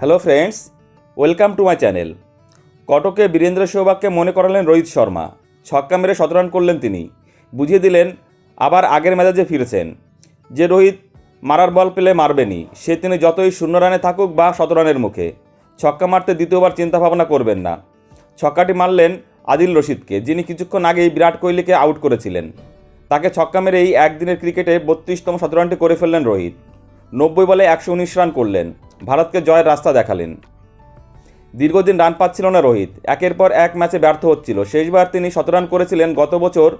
Hello friends welcome to my channel কটকে Virender সেহবাগকে মনে করালেন রোহিত শর্মা। ছক্কা মেরে শতরান করলেন তিনি। বুঝিয়ে দিলেন, আবার আগের মেজাজে ফিরেছেন। যে রোহিত মারার বল পেলে মারবেনই, সে তিনি যতই শূন্য রানে থাকুক বা শতরানের মুখে। ছক্কা মারতে দ্বিতীয়বার চিন্তা ভাবনা করবেন না। ছক্কাটি মারলেন আদিল রশিদকে, যিনি কিছুক্ষণ আগেই বিরাট কোহলিকে আউট করেছিলেন। তাকে ছক্কা মেরে এই একদিনের ক্রিকেটে বত্রিশতম শতরানটি করে ফেললেন রোহিত। নব্বই বলে একশো উনিশ রান করলেন। ভারতকে জয়ের রাস্তা দেখালেন। দীর্ঘদিন রান পাচ্ছিল না রোহিত। একের পর এক ম্যাচে ব্যর্থ হচ্ছিল। শেষবার তিনি শতরান করেছিলেন গত বছর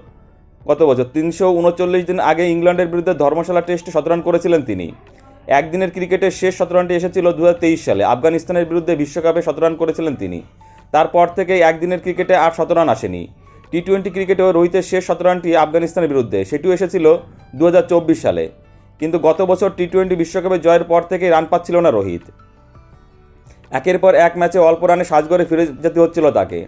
গত বছর তিনশো উনচল্লিশ দিন আগে ইংল্যান্ডের বিরুদ্ধে ধর্মশালা টেস্টে শতরান করেছিলেন তিনি। একদিনের ক্রিকেটের শেষ শতরানটি এসেছিল দু হাজার তেইশ সালে। আফগানিস্তানের বিরুদ্ধে বিশ্বকাপে শতরান করেছিলেন তিনি। তারপর থেকে একদিনের ক্রিকেটে আর শতরান আসেনি। টি টোয়েন্টি ক্রিকেটেও রোহিতের শেষ শতরানটি আফগানিস্তানের বিরুদ্ধে। সেটিও এসেছিল দু হাজার চব্বিশ সালে। কিন্তু গত বছর টি টোয়েন্টি বিশ্বকাপে জয়ের পর থেকেই রান পাচ্ছিল না রোহিত। একের পর এক ম্যাচে অল্প রানে সাজগরে ফিরে যেতে হচ্ছিল তাকে।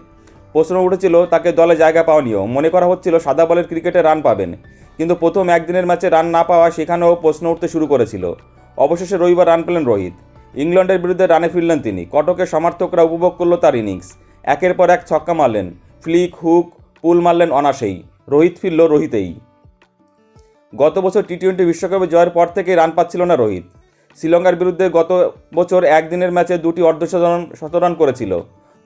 প্রশ্ন উঠেছিল, তাকে দলে জায়গা পাওয়া মনে করা হচ্ছিল, সাদা বলের ক্রিকেটে রান পাবেন। কিন্তু প্রথম একদিনের ম্যাচে রান না পাওয়া সেখানেও প্রশ্ন উঠতে শুরু করেছিল। অবশেষে রবিবার রান পেলেন রোহিত। ইংল্যান্ডের বিরুদ্ধে রানে ফিরলেন তিনি। কটকের সমর্থকরা উপভোগ করল তার ইনিংস। একের পর এক ছক্কা মারলেন। ফ্লিক, হুক, পুল মারলেন অনাসেই রোহিত ফিরল রোহিতেই। গত বছর টি টোয়েন্টি বিশ্বকাপে জয়ের পর থেকেই রান পাচ্ছিল না রোহিত। শ্রীলঙ্কার বিরুদ্ধে গত বছর একদিনের ম্যাচে দুটি অর্ধশতরান, শতরান করেছিল।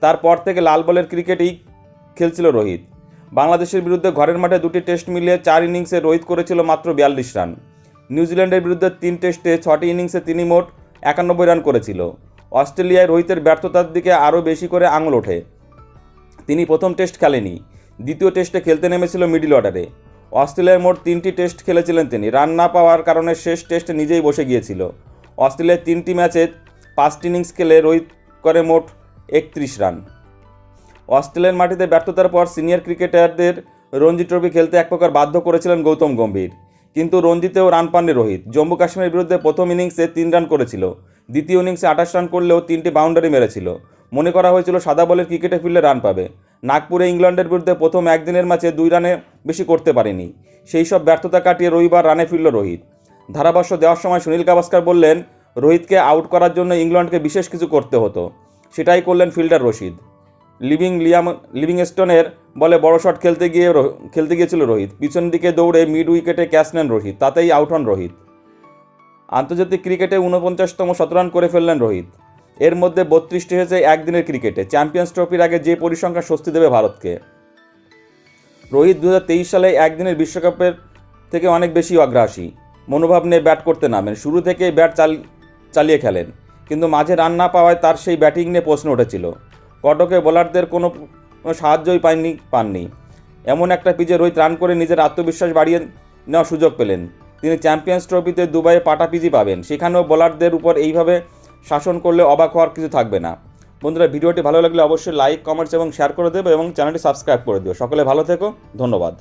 তারপর থেকে লাল বলের ক্রিকেটেই খেলছিল রোহিত। বাংলাদেশের বিরুদ্ধে ঘরের মাঠে দুটি টেস্ট মিলিয়ে চার ইনিংসে রোহিত করেছিল মাত্র বিয়াল্লিশ রান। নিউজিল্যান্ডের বিরুদ্ধে তিন টেস্টে ছটি ইনিংসে তিনি মোট একানব্বই রান করেছিল। অস্ট্রেলিয়ায় রোহিতের ব্যর্থতার দিকে আরও বেশি করে আঙুল ওঠে। তিনি প্রথম টেস্ট খেলেনি, দ্বিতীয় টেস্টে খেলতে নেমেছিল মিডিল অর্ডারে। অস্ট্রেলিয়ার মোট তিনটি টেস্ট খেলেছিলেন তিনি। রান না পাওয়ার কারণে শেষ টেস্টে নিজেই বসে গিয়েছিল। অস্ট্রেলিয়ার তিনটি ম্যাচে পাঁচটি ইনিংস খেলে রোহিত করে মোট একত্রিশ রান। অস্ট্রেলিয়ার মাটিতে ব্যর্থতার পর সিনিয়র ক্রিকেটারদের রঞ্জি ট্রফি খেলতে এক প্রকার বাধ্য করেছিলেন গৌতম গম্ভীর। কিন্তু রঞ্জিতেও রান পাননি রোহিত। জম্মু কাশ্মীরের বিরুদ্ধে প্রথম ইনিংসে তিন রান করেছিল। দ্বিতীয় ইনিংসে আঠাশ রান করলেও তিনটি বাউন্ডারি মেরেছিল। মনে করা হয়েছিল সাদা বলের ক্রিকেটে ফিরলে রান পাবে। নাগপুরে ইংল্যান্ডের বিরুদ্ধে প্রথম একদিনের ম্যাচে দুই রানে বেশি করতে পারেনি। সেই সব ব্যর্থতা কাটিয়ে রবিবার রানে ফিরল রোহিত। ধারাভাষ্য দেওয়ার সময় সুনীল গাভাস্কার বললেন, রোহিতকে আউট করার জন্য ইংল্যান্ডকে বিশেষ কিছু করতে হতো। সেটাই করলেন ফিল্ডার রশিদ। লিভিং লিয়াম, লিভিংস্টোনের বলে বড় শট খেলতে গিয়ে খেলতে গিয়েছিল রোহিত। পিছন দিকে দৌড়ে মিড উইকেটে ক্যাচ নেন রোহিত, তাতেই আউট হন রোহিত। আন্তর্জাতিক ক্রিকেটে ঊনপঞ্চাশতম শতরান করে ফেললেন রোহিত। এর মধ্যে বত্রিশটি হয়েছে একদিনের ক্রিকেটে। চ্যাম্পিয়ন্স ট্রফির আগে যে পরিসংখ্যান স্বস্তি দেবে ভারতকে। রোহিত দু হাজার তেইশ সালে একদিনের বিশ্বকাপের থেকে অনেক বেশি অগ্রাসী মনোভাব নিয়ে ব্যাট করতে নামেন। শুরু থেকে ব্যাট চাল চালিয়ে খেলেন। কিন্তু মাঝে রান না পাওয়ায় তার সেই ব্যাটিং নিয়ে প্রশ্ন উঠেছিল। কটকে বোলারদের কোনো কোনো সাহায্যই পাননি পাননি। এমন একটা পিচে রোহিত রান করে নিজের আত্মবিশ্বাস বাড়িয়ে নেওয়ার সুযোগ পেলেন। তিনি চ্যাম্পিয়ন্স ট্রফিতে দুবাইয়ে পাটা পিজি পাবেন। সেখানেও বোলারদের উপর এইভাবে শাসন করলে অবাক হওয়ার কিছু থাকবে না। বন্ধুরা, ভিডিওটি ভালো লাগলে অবশ্যই লাইক কমেন্টস এবং শেয়ার করে দেবে এবং চ্যানেলটি সাবস্ক্রাইব করে দিও। সকলে ভালো থেকো, ধন্যবাদ।